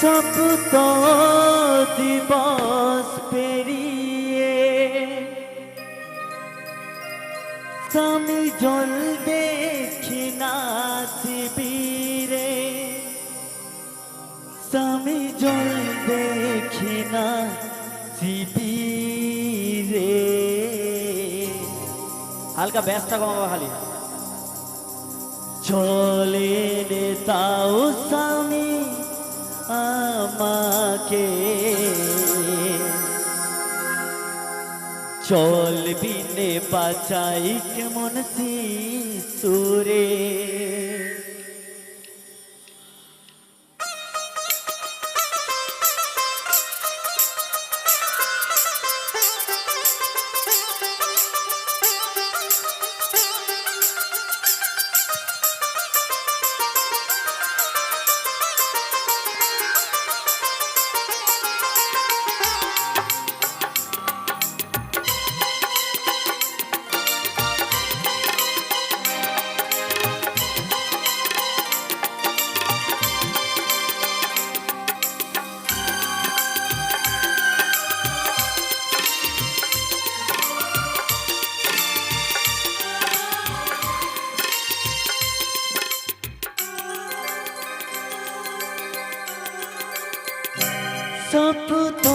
সপ্ত দিবস পেরিয়ে স্বামী জল দেখি না শিবিরে। স্বামী জল দেখি না শিবিরে। হালকা ব্যস্তা কমাবো খালি। চলে তাও স্বামী আমাকে। চল বিনে বাঁচাই কেমন সুরে সপ্ত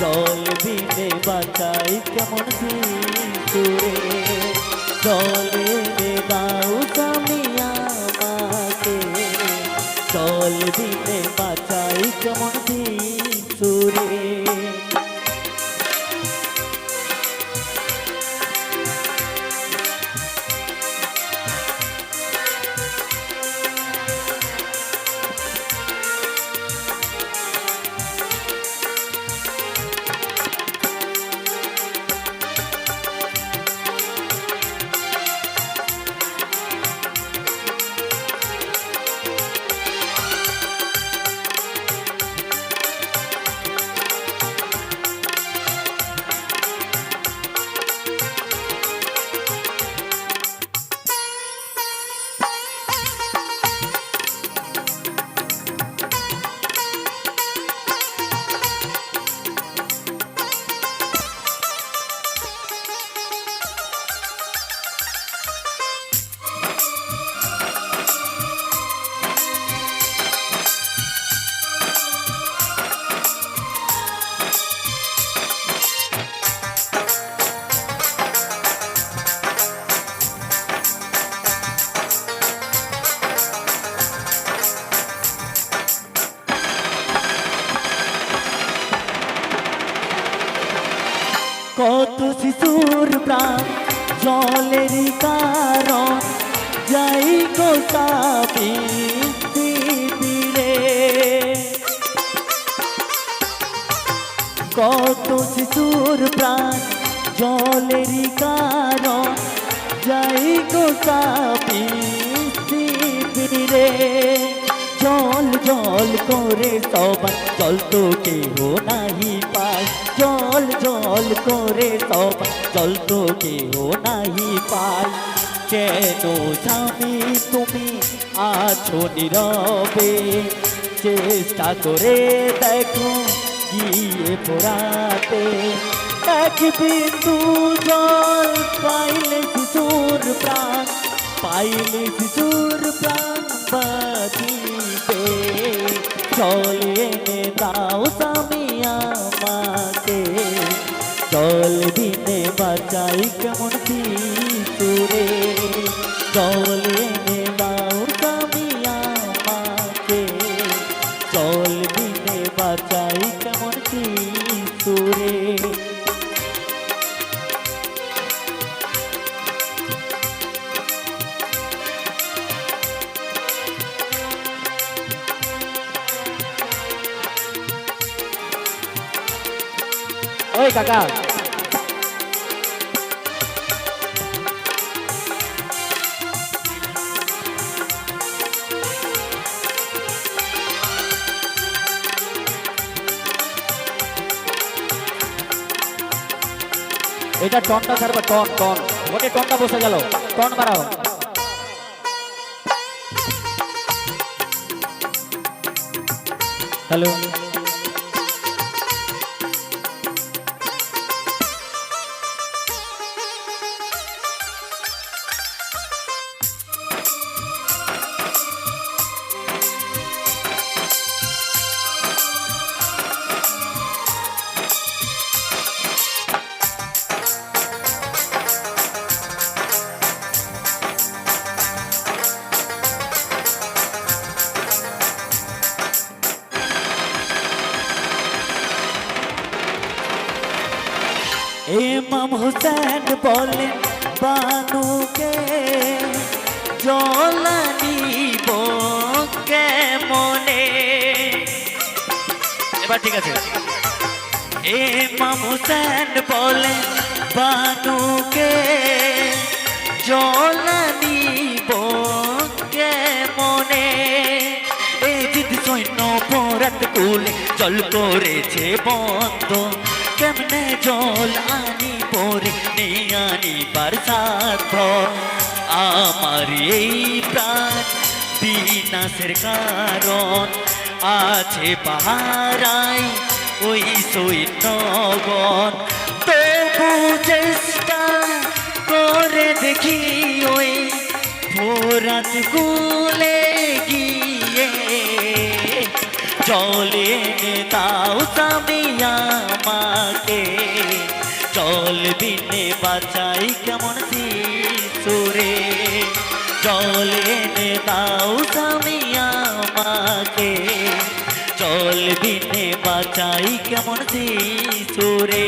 জল বিনে বাঁচাই কেমন সুরে চলে দাও কত শিশুর প্রাণ জলের কারণ। যাই গো কত শিশুর প্রাণ জলের কারণ। যাই তাপি শিবিরে জল জল করে সবাই জল তো কেহ নাহি পায়। জল জল করে সবাই জল তো কেহ নাহি পায়। কেন স্বামী তুমি আছো নীরবে, চেষ্টা করে দেখো গিয়ে পড়াতে এক বিন্দু জল পাইলে শিশুর প্রাণ, পাইলে শিশুর প্রাণ। চলে দাও স্বামী আমাকে। চল দিনে বাঁচাই কেমন সুরে ওই কাকা। এটা টনটা ছাড়বা টন টন। ওটে টনটা বসে গেল। টন বাড়াও। হ্যালো। ইমাম হুসেন বলেন বানুকে জলানি কেমনে এবার ঠিক আছে। ইমাম হুসেন বলেন বানুকে জলানি কেমনে এই দিদি সৈন্য পরাত কুলে জল করেছে বন্ধ কেমনে জল আনি পরে নিয়ে আনিবার সাধ্য আমার এই প্রাণ বিনাশের কারণ। আছে পাহারাই ওই সৈন্যগণ। তবু চেষ্টা করে দেখি ওই ভোরাত গুলে গিয়ে। জলে তাও স্বামী আমাকে জল বিনে বাঁচাই কেমন সুরে জল এনে দাও স্বামী আমাকে। জল বিনে বাঁচাই কেমন শিশুরে